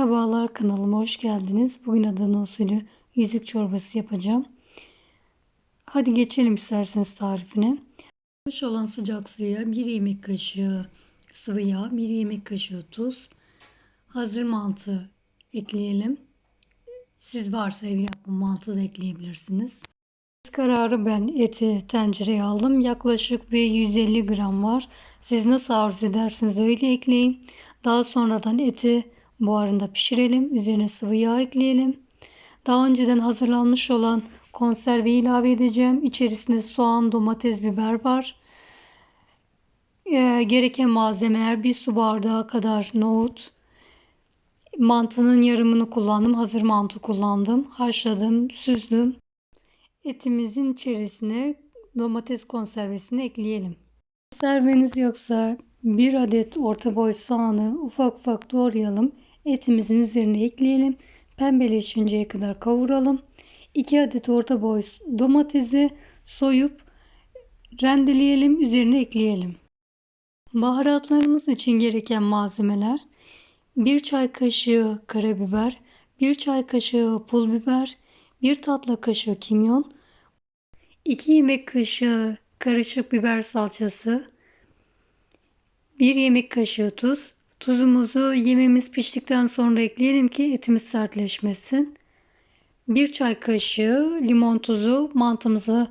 Merhabalar kanalıma hoş geldiniz. Bugün Adana usulü yüzük çorbası yapacağım. Hadi geçelim isterseniz tarifine. Yapmış olan sıcak suya 1 yemek kaşığı sıvı yağ, 1 yemek kaşığı tuz, hazır mantı ekleyelim. Siz varsa ev yapımı mantı da ekleyebilirsiniz. Kararı ben eti tencereye aldım. Yaklaşık bir 150 gram var. Siz nasıl arzu edersiniz öyle ekleyin. Daha sonradan eti buharında pişirelim. Üzerine sıvı yağ ekleyelim. Daha önceden hazırlanmış olan konserve ilave edeceğim. İçerisinde soğan, domates, biber var. Ee, gereken malzemeler bir su bardağı kadar nohut. Mantının yarımını kullandım. Hazır mantı kullandım. Haşladım, süzdüm. Etimizin içerisine domates konservesini ekleyelim. Konserveniz yoksa bir adet orta boy soğanı ufak ufak doğrayalım. Etimizin üzerine ekleyelim. Pembeleşinceye kadar kavuralım. 2 adet orta boy domatesi soyup rendeleyelim. Üzerine ekleyelim. Baharatlarımız için gereken malzemeler 1 çay kaşığı karabiber, 1 çay kaşığı pul biber, 1 tatlı kaşığı kimyon, 2 yemek kaşığı karışık biber salçası, 1 yemek kaşığı tuz. Tuzumuzu yememiz piştikten sonra ekleyelim ki etimiz sertleşmesin. 1 çay kaşığı limon tuzu mantımızı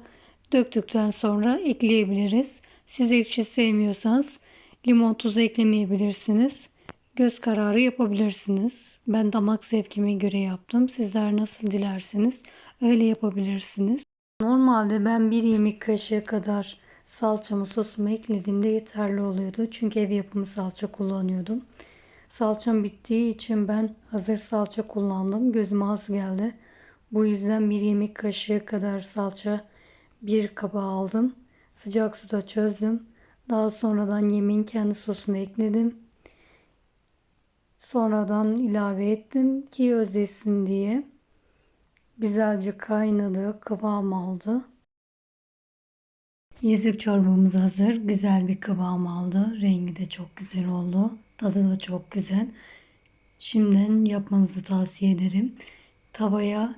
döktükten sonra ekleyebiliriz. Siz ekşi sevmiyorsanız limon tuzu eklemeyebilirsiniz. Göz kararı yapabilirsiniz. Ben damak zevkime göre yaptım. Sizler nasıl dilerseniz öyle yapabilirsiniz. Normalde ben bir yemek kaşığı kadar salçamı sosumu eklediğimde yeterli oluyordu. Çünkü ev yapımı salça kullanıyordum. Salçam bittiği için ben hazır salça kullandım. Gözüme az geldi. Bu yüzden bir yemek kaşığı kadar salça bir kaba aldım. Sıcak suda çözdüm. Daha sonradan yemeğin kendi sosunu ekledim. Sonradan ilave ettim ki özleşsin diye. Güzelce kaynadı, kıvam aldı. Yüzük çorbamız hazır. Güzel bir kıvam aldı. Rengi de çok güzel oldu. Tadı da çok güzel. Şimdiden yapmanızı tavsiye ederim. Tavaya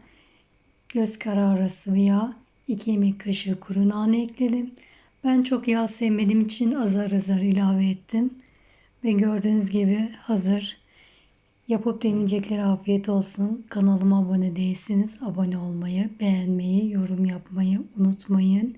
göz kararı sıvı yağ, 2 yemek kaşığı kuru nane ekledim. Ben çok yağ sevmediğim için azar azar ilave ettim. Ve gördüğünüz gibi hazır. Yapıp deneyeceklere afiyet olsun. Kanalıma abone değilseniz abone olmayı, beğenmeyi, yorum yapmayı unutmayın.